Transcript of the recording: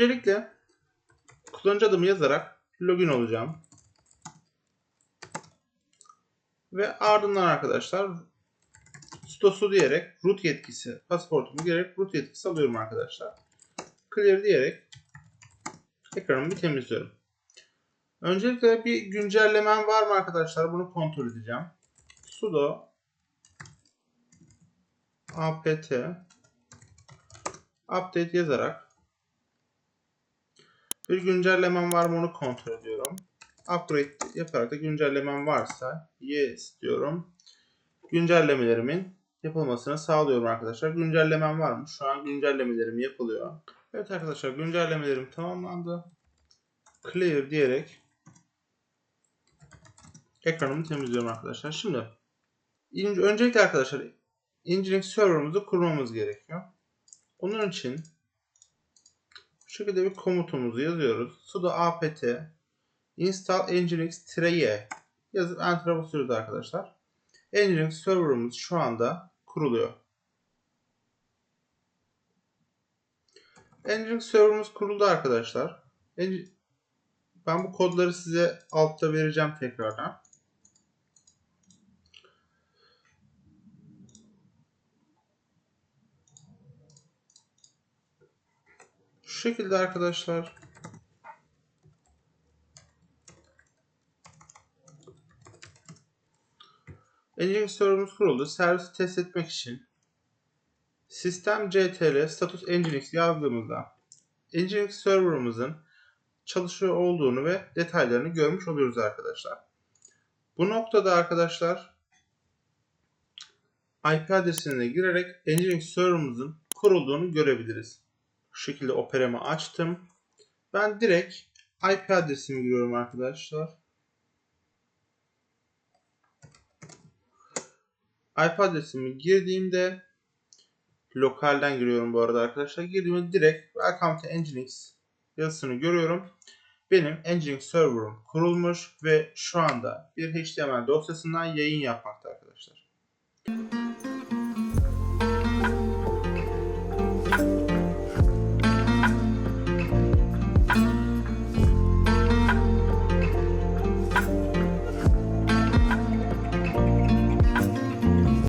Öncelikle kullanıcı adımı yazarak login olacağım. Ve ardından arkadaşlar sudo su diyerek root yetkisi, pasaportumu girerek root yetkisi alıyorum arkadaşlar. Clear diyerek ekranımı bir temizliyorum. Öncelikle bir güncellemem var mı arkadaşlar? Bunu kontrol edeceğim. sudo apt update yazarak bir güncellemem var mı onu kontrol ediyorum. Upgrade yaparak da güncellemem varsa yes diyorum. Güncellemelerimin yapılmasını sağlıyorum arkadaşlar. Güncellemem var mı? Şu an güncellemelerim yapılıyor. Evet arkadaşlar güncellemelerim tamamlandı. Clear diyerek ekranımı temizliyorum arkadaşlar. Şimdi öncelikle arkadaşlar Nginx serverımızı kurmamız gerekiyor. Onun için bu şekilde bir komutumuzu yazıyoruz. sudo apt install nginx-y yazıp enter'a basıyoruz arkadaşlar. Nginx serverımız şu anda kuruluyor. Nginx serverımız kuruldu arkadaşlar. Ben bu kodları size altta vereceğim tekrardan. Şekilde arkadaşlar. Nginx serverımız kuruldu. Servisi test etmek için sistem ctl status nginx yazdığımızda nginx serverımızın çalışıyor olduğunu ve detaylarını görmüş oluyoruz arkadaşlar. Bu noktada arkadaşlar IP adresine girerek Nginx serverımızın kurulduğunu görebiliriz. Şekilde operamı açtım. Ben direkt IP adresimi giriyorum arkadaşlar. IP adresimi girdiğimde lokalden giriyorum bu arada arkadaşlar. Girdiğimde direkt Welcome to Nginx yazısını görüyorum. Benim Nginx server'ım kurulmuş ve şu anda bir HTML dosyasından yayın yapmakta.